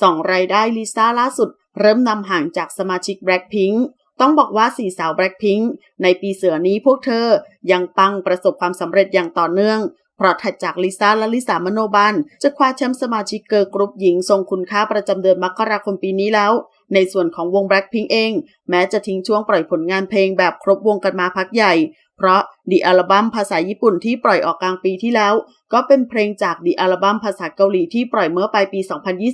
สองรายได้ลิซ่าล่าสุด เริ่มนำห่างจากสมาชิก Blackpink ต้องบอกว่าสี่สาว Blackpink ในปีเสือนี้พวกเธอยังปังประสบความสำเร็จอย่างต่อเนื่องเพราะถัดจากลิซ่าและลิสามโนบันจะคว้าแชมป์สมาชิกเกิร์ลกรุ๊ปหญิงทรงคุณค่าประจำเดือนมกราคมปีนี้แล้ว ในส่วนของวง Blackpink เอง แม้จะทิ้งช่วงปล่อยผลงานเพลงแบบครบวงกันมาพักใหญ่ เพราะดีอัลบั้มภาษาญี่ปุ่นที่ปล่อยออกกลางปีที่แล้ว ก็เป็นเพลงจากดีอัลบั้มภาษาเกาหลีที่ปล่อยเมื่อปลายปี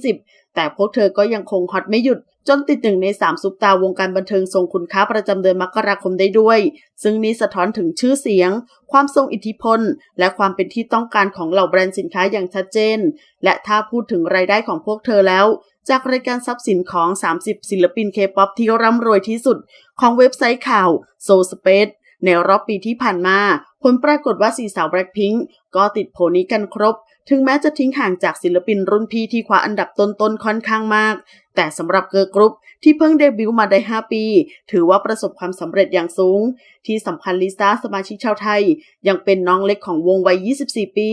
2020 แต่พวกเธอก็ยังคงฮอตไม่หยุด จนติดหนึ่งใน3ซุปตาวงการบันเทิงทรงคุณค่าประจำเดือนมกราคมได้ด้วย ซึ่งนี้สะท้อนถึงชื่อเสียง ความทรงอิทธิพล และความเป็นที่ต้องการของเหล่าแบรนด์สินค้าอย่างชัดเจน และถ้าพูดถึงรายได้ของพวกเธอแล้วจากรายการทรัพย์สินของ 30 ศิลปินเคป๊อปที่ร่ำรวยที่สุด ของเว็บไซต์ข่าว So Space ในรอบปีที่ผ่านมา ผลปรากฏว่าสี่สาว Blackpink ก็ติดโผนี้กันครบ ถึงแม้จะทิ้งห่างจากศิลปินรุ่นพี่ที่คว้าอันดับต้นๆค่อนข้างมาก แต่สำหรับเกิร์กรุ๊ปที่เพิ่งเดบิวต์มาได้ 5 ปี ถือว่าประสบความสำเร็จอย่างสูง ที่สำคัญลิซ่าสมาชิกชาวไทย ยังเป็นน้องเล็กของวงวัย 24 ปี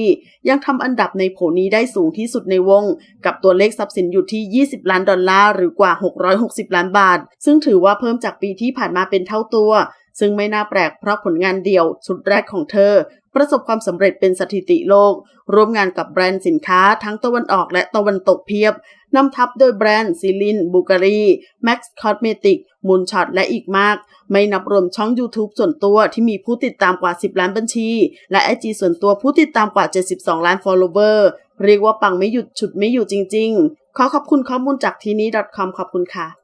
ยังทำอันดับในโผนี้ได้สูงที่สุดในวง กับตัวเลขทรัพย์สินอยู่ที่ 20 ล้านดอลลาร์หรือกว่า 660 ล้านบาท ซึ่งถือว่าเพิ่มจากปีที่ผ่านมาเป็นเท่าตัว ซึ่งไม่น่าแปลกเพราะผลงานเดี่ยวชุดแรกของเธอ ประสบความสำเร็จเป็นสถิติโลก ร่วมงานกับแบรนด์สินค้าทั้งตะวันออกและตะวันตกเพียบนำทับโดยแบรนด์ซิลินบูการีแม็กซ์คอสเมติกมูนช็อตและอีกมาก ไม่นับรวมช่อง YouTube ส่วนตัวที่มีผู้ติดตามกว่า 10 ล้านบัญชี และ IG ส่วนตัวผู้ติดตามกว่า 72 ล้าน follower เรียกว่าปังไม่หยุดฉุดไม่อยู่จริง ๆ ขอขอบคุณข้อมูลจากทีนี้ .com ขอบคุณค่ะ